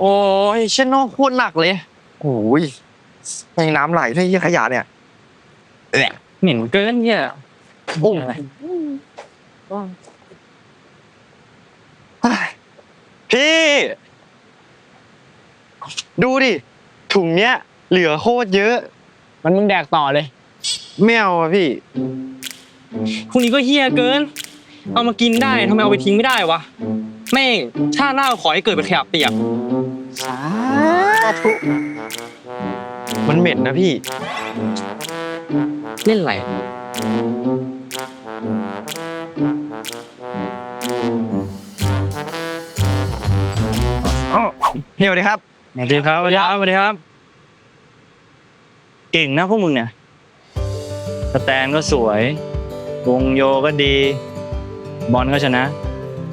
โอ้ยเช่นนอกโคตรหนักเลยโอ้ยในน้ำไหลด้วยยี่ขยะเนี่ยเหม็นเกินเนี่ยโอ้ยพี่ ดูดิ ถุงเนี้ย เหลือโคตรเยอะ มันมึงแดกต่อเลยไม่เอาอะพี่พวกนี้ก็เฮี้ยเกิน เอามากินได้ทำไมเอาไปทิ้งไม่ได้วะแม่งชาติหน้าขอให้เกิดเป็นขยะเปียก สาธุมันเหม็นนะพี่ เล่นอะไรอ๋อพี่สวัสดีครับ สวัสดีครับสวัสดีครับสวัสดีครับ เก่งนะพวกมึงเนี่ยสแตนก็สวย วงโยก็ดี บอลก็ชนะ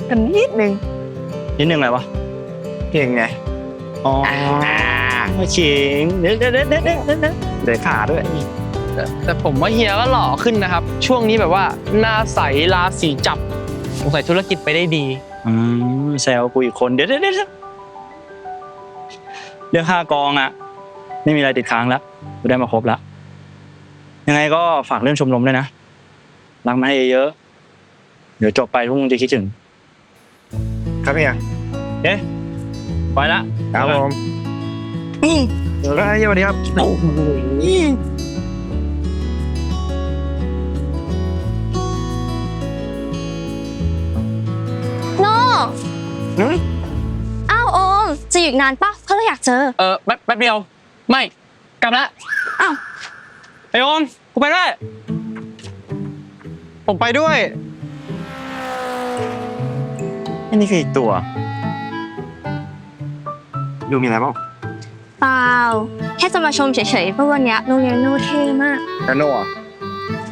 กันนิดนึงนิดนึงอะไรวะ เก่งไง อ๋อมาขิงเดี๋ยวเดี๋ยวเดี๋ยวเด็ดเด็ดเด็ดขาด้วย แต่ผมว่าเฮียก็หล่อขึ้นนะครับ ช่วงนี้แบบว่า หน้าใสราศีจับสงสัยธุรกิจไปได้ดี อืมแซวกูอีกคน เดี๋ยวเดี๋ยวเดี๋ยวเดี๋ยวเรื่องค่ากองอะ ไม่มีอะไรติดค้างแล้วกูได้มาครบแล้ว ยังไงก็ฝากเรื่องชมรมด้วยนะ รักมาให้เยอะ เดี๋ยวจบไปพวกมึงจะคิดถึง ครับพี่เอ๊ะ ไปละครับผมเดี๋ยวก็สวัสดีครับโอ้โหโน่อ้าวโอมจะอยู่อีกนานปะเพราะเราอยากเจอ เออแป๊บแป๊บเดียว ไม่กลับละอ้าว ไอโอมกูไปด้วยผมไปด้วยอันนี้คืออีกตัว ดูมีอะไรบ้างเปล่าแค่จะมาชมเฉยๆเพราะวันเนี้ยโรงเรียนโน่เท่มากกาโน่อะ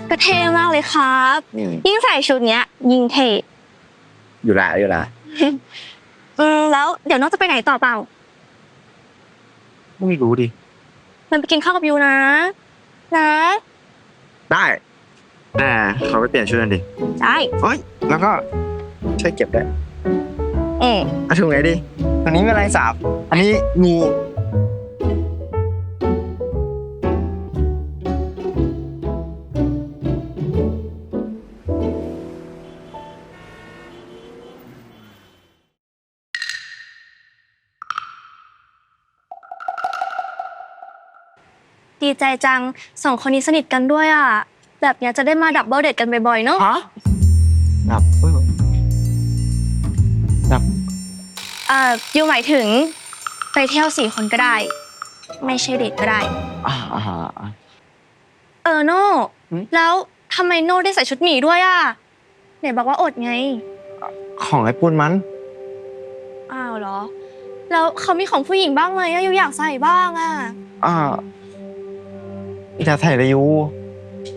ก็เท่มากเลยครับอืมยิ่งใส่ชุดเนี้ย ยิ่งเท่อยู่ละอยู่ละอืมแล้วเดี๋ยวโน่จะไปไหนต่อเปล่าไม่รู้ดิมันไปกินข้าวกับยูนะ นะได้แต่เขาไปเปลี่ยนชุดกันดิได้เฮ้ยแล้วก็ช่วยเก็บได้วย อืมเอาถุงไหนดิอันนี้เป็นลายสาบ อันนี้งูดีใจจังสองคนนี้สนิทกันด้วยอะ แบบเนี้ยจะได้มาดับเบิลเดทกันบ่อยๆเนาะ ฮะ เอ่อยูหมายถึงไปเที่ยวสี่คนก็ได้ ไม่ใช่เดทก็ได้ อ่าอ่าอ่า เออโน่หืม แล้วทำไมโน่ได้ใส่ชุดหมีด้วยอะไหนบอกว่าอดไง ของไอ้ปุ้นมัน อ้าวเหรอ แล้วเขามีของผู้หญิงบ้างไหมอะยูอยากใส่บ้างอะอ่าจะใส่เลยยู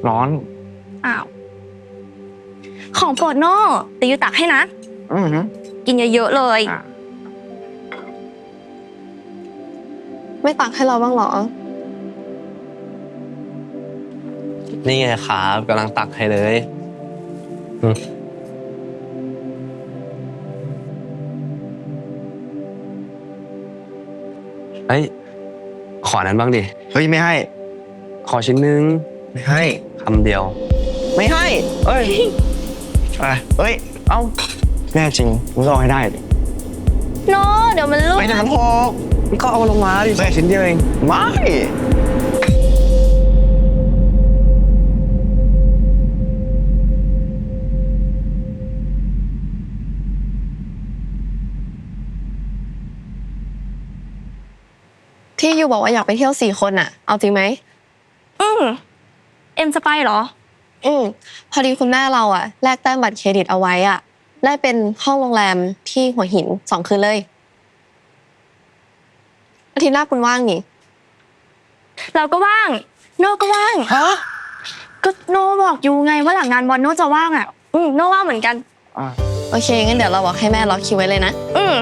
ร้อน อ้าวของโปรดโน่แต่ยูตักให้นะ อือหือกินเยอะๆเลย อะ ไม่ตักให้เราบ้างเหรอ นี่ไงครับกำลังตักให้เลยอืมเฮ้ย ขอนั้นบ้างดิ เฮ้ยไม่ให้ ขอชิ้นนึงไม่ให้ คำเดียว ไม่ให้ เอ้ยอะเอ้ย เอ้าแน่จริงมึงก็เอาให้ได้ดิ โน่เดี๋ยวมันลุกไม่นานพอมึง ก็เอาลงมาดิแค่ชิ้นเดียวเองไม่ที่ยูบอกว่าอยากไปเที่ยวสี่คนอะเอาจริงไหม อืมเอ็มจะไปเหรอ อืมพอดีคุณแม่เราอะแลกแต้มบัตรเครดิตเอาไว้อะได้เป็นห้องโรงแรมที่หัวหินสองคืนเลย อาทิตย์หน้าคุณว่างนี่ เราก็ว่าง โน่ก็ว่าง ฮะ ก็โน่บอกยูไงว่าหลังงานบอลโน่จะว่างอะ อืมโน่ว่างเหมือนกันอะโอเค งั้นเดี๋ยวเราบอกให้แม่ล็อกคิวไว้เลยนะ อืม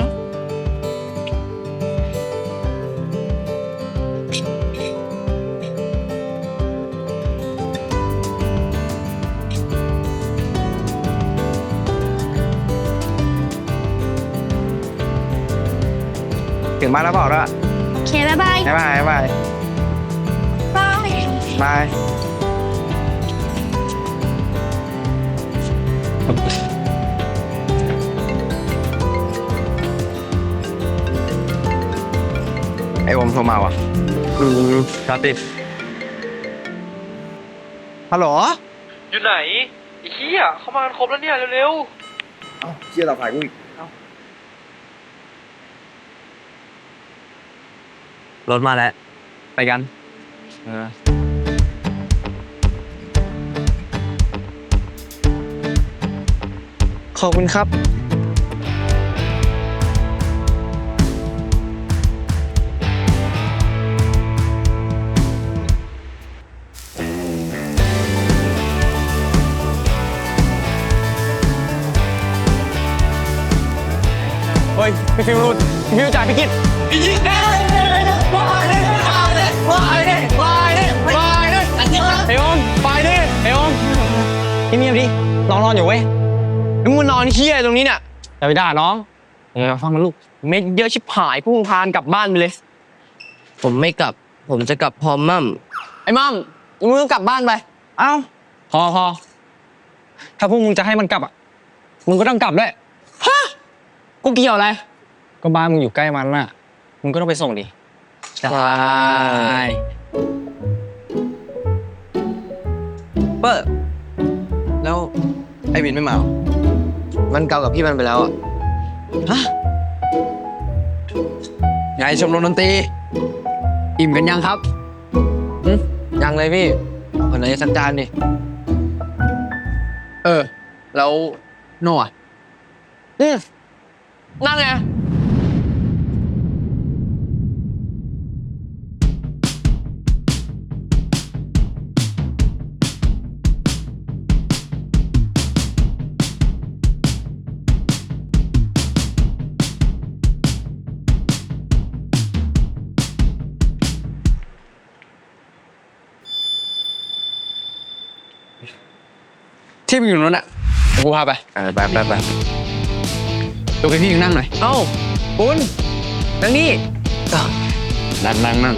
ถึงบ้านแล้วบอกด้วยโอ เคบ๊ายบายบ๊ายบายบ๊ายบายบายบายไอ้โอมโทรมาว่ะอืมครับติดฮัลโหลอยู่ไหนไอ้เหี้ยเข้ามากันครบแล้วเนี่ยเร็วเอ้าเชี่ยเราถ่ายกูอีก รถมาแล้ว ไปกัน เออขอบคุณครับ เฮ้ย พี่ฟิวรุดพี่ฟิวจ่ายพี่กิตพี่กิตวายเลย ดิน้องนอนอยู่เว้ยแล้วมึงนอนเฮี้ยตรงนี้เนี่ยอย่าไปด่าน้องเออฟังมันลูก เม็ดเยอะชิบหายพุ่งพานกลับบ้านไปเลย ผมไม่กลับ ผมจะกลับพร้อมมั่มไอ้มั่มมึงก็กลับบ้านไป เอ้าพอพอถ้าพวกมึงจะให้มันกลับอะมึงก็ต้องกลับด้วยฮะกูเกี่ยวอะไร ก็บ้านมึงอยู่ใกล้มันน่ะมึงก็ต้องไปส่งดิใช่เปอร์ แล้วไอ้วินไม่มาเหรอมันเกากับพี่มันไปแล้วอะฮะไงชมรมดนตรี อิ่มกันยังครับหึยังเลยพี่คนไหนจะสักจานดิเออ แล้วโน่อะอืมนั่นไง ที่มันอยู่นู้นอะเดี๋ยวกูพาไปเออแบบแบบแบบดูพี่พี่นั่งหน่อยเอ้าคุณนั่งนี่นั่งนั่งนั่ง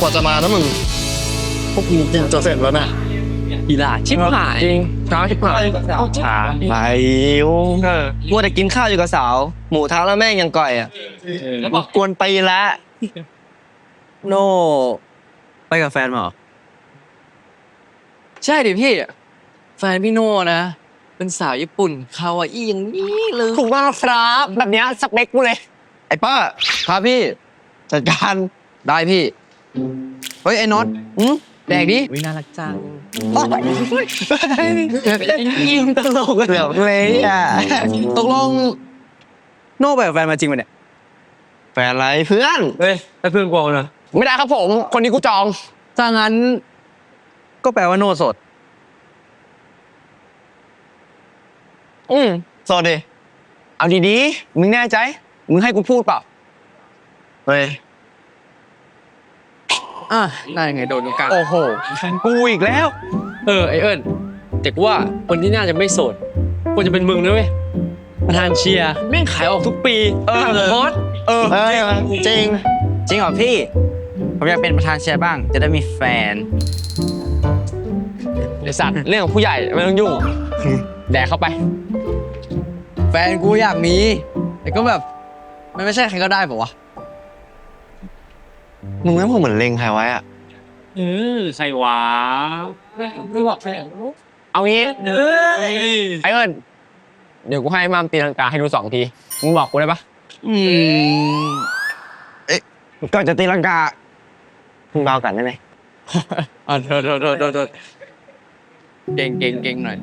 กว่าจะมานะมึง พวกมึงจะเสร็จแล้วนะอีหล่าชิบหายจริงช้าชิบหายช้าไปโอ้เออมัวแต่กินข้าวอยู่กับสาว หมูท้าแล้วแม่งยังก่อยอะบอกกวนไปละโน่ไปกับแฟนมาเหรอใช่ดิพี่ แฟนพี่โน่นะ เป็นสาวญี่ปุ่นคาวาอี้อย่างนี้เลยถูกมากครับแบบเนี้ยสเปคกูเลย ไอ้ป้าครับพี่ จัดการได้พี่ เฮ้ย ไอ้น็อตอืม แดกดิวิน่ารักจังยิ้มตลกเหลือเลยอะตกลงโน่ไปกับแฟนมาจริงปะเนี่ยแฟนอะไรเพื่อน เฮ้ยไอ้เพื่อนกวนะไม่ได้ครับผม คนนี้กูจอง ถ้างั้น ก็แปลว่าโน่โสด อืมโสดดิ เอาดีๆ มึงแน่ใจ มึงให้กูพูดเปล่า เฮ้ย อะได้ยังไงโดนตรงกลางโอ้โหกูอีกแล้ว เออไอเอิญแต่กูว่าคนที่น่าจะไม่โสดควรจะเป็นมึงนะเว้ยประธานเชียร์แม่งขายออกทุกปีเออพอสเออเฮ้ยจริงจริงเหรอพี่ ผมอยากเป็นประธานเชียร์บ้าง จะได้มีแฟนไอสัตว์เรื่องของผู้ใหญ่ไม่ต้องยุ่งแดกเข้าไป แฟนกูอยากมีแต่ก็แบบมันไม่ใช่ใครก็ได้ปะวะ มึงไม่พูดเหมือนเล็งใครไว้อะเออใครวะไม่บอกแฟนเอางี้เออไอเอิญเดี๋ยวกูให้มามตีลังกาให้ดูสองทีมึงบอกกูได้ปะอืมก่อนจะตีลังกามึงเบากันได้ไหมอะโทษโทษโทษโทษโทษเก่งเก่งเก่งหน่อย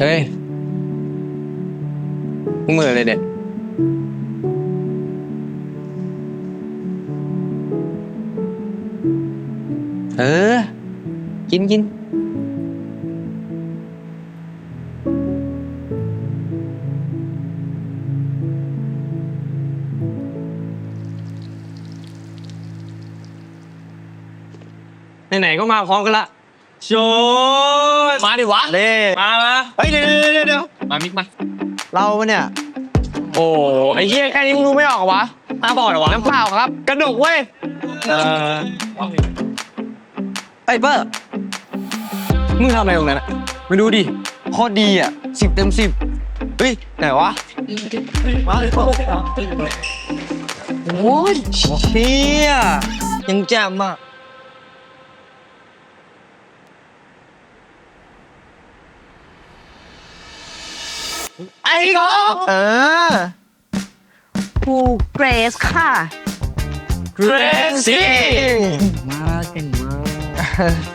เฮ้ยมึงมือเลยเด็ด เออ กินกินไหนๆก็มาพร้อมกันละโชว์มาดิวะเด้มามาเฮ้ยเดี๋ยวเดี๋ยวเดี๋ยวมามิกมาเราเนี่ย โอ้ไอ้เหี้ยแค่นี้มึงรู้ไม่ออกเหรอวะตาบอดเหรอวะน้ำเปล่าครับ กระดกเว้ยเออไอ้เบอร์มึงทำอะไรตรงนั้นอะมาดูดิโคตรดีอะสิบเต็มสิบเฮ้ยไหนวะมาเลยโอ้ยเชี่ยยังแจ่มอะ ไอ้กอเออกูเกรซค่ะ เกรซี่มาเก่งมาก